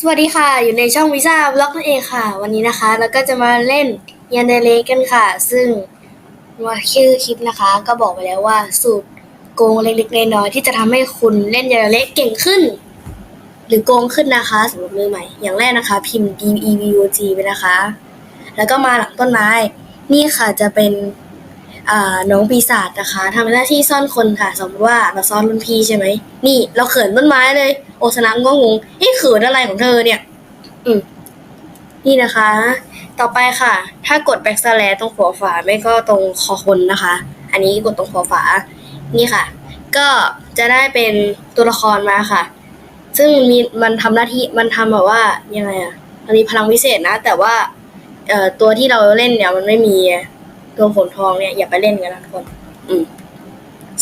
สวัสดีค่ะ อยู่ในช่องวิซ่าบล็อกนั่นเองค่ะ วันนี้นะคะเราก็จะมาเล่นยันเดเลกันค่ะ ซึ่งว่าชื่อคลิปนะคะ ก็บอกไปแล้วว่าสูตรโกงเล็กๆน้อยๆที่จะทำให้คุณเล่นยันเดเลเก่งขึ้น หรือโกงขึ้นนะคะสำหรับมือใหม่ อย่างแรกนะคะ พิมพ์ D E V O G ไปนะคะ แล้วก็มาหลังต้นไม้ นี่ค่ะจะเป็น น้องปีศาจนะคะทำหน้าที่ซ่อนคนค่ะ สมมติว่าเราซ่อนรุ่นพี่ใช่ไหมนี่ เราเขินต้นไม้เลย โอชนะก็งงเอ๊ะเขินอะไรของเธอเนี่ย อืมนี่นะคะ ต่อไปค่ะ ถ้ากดแบ็กสแลตรงหัวฝาไม่ก็ตรงคอคนนะคะ อันนี้กดตรงหัวฝา นี่ค่ะ ก็จะได้เป็นตัวละครมาค่ะ ซึ่งมีมันทำหน้าที่มันทำแบบว่ายังไงอะมันมีพลังวิเศษนะ แต่ว่าเอ่อตัวที่เราเล่นเนี่ยมันไม่มี ตัวผลทองเนี่ยอย่าไปเล่นกันนะทุกคน อืม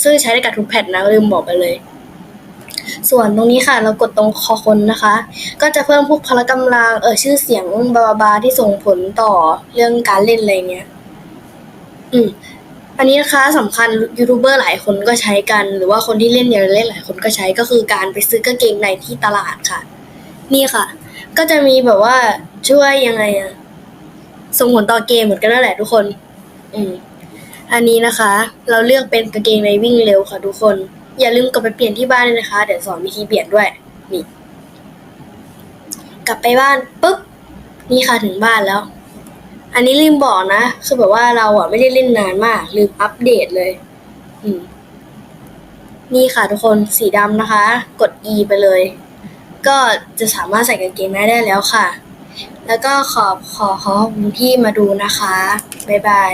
ซึ่งใช้ได้กับทุกแพทนะลืมบอกไปเลย ส่วนตรงนี้ค่ะ เรากดตรงคอคนนะคะ ก็จะเพิ่มพวกพละกำลังเออชื่อเสียงบาบาบาที่ส่งผลต่อเรื่องการเล่นอะไรเงี้ย อืมอันนี้นะคะสำคัญยูทูบเบอร์หลายคนก็ใช้กัน หรือว่าคนที่เล่นอย่าเล่นหลายคนก็ใช้ก็คือการไปซื้อกางเกงในที่ตลาดค่ะ นี่ค่ะ ก็จะมีแบบว่าช่วยยังไงอะส่งผลต่อเกมเหมือนกันนั่นแหละทุกคน อืมอันนี้นะคะ เราเลือกเป็นกางเกงในวิ่งเร็วค่ะทุกคน อย่าลืมกลับไปเปลี่ยนที่บ้านเลยนะคะ เดี๋ยวสอนวิธีเปลี่ยนด้วย นี่ กลับไปบ้านปุ๊บ นี่ค่ะถึงบ้านแล้ว อันนี้ลืมบอกนะ คือแบบว่าเราอะไม่ได้เล่นนานมาก ลืมอัปเดตเลย อืม นี่ค่ะทุกคนสีดำนะคะ กด E ไปเลย ก็จะสามารถใส่กางเกงในได้แล้วค่ะ แล้วก็ขอบขอขอบคุณที่มาดูนะคะ บ๊ายบาย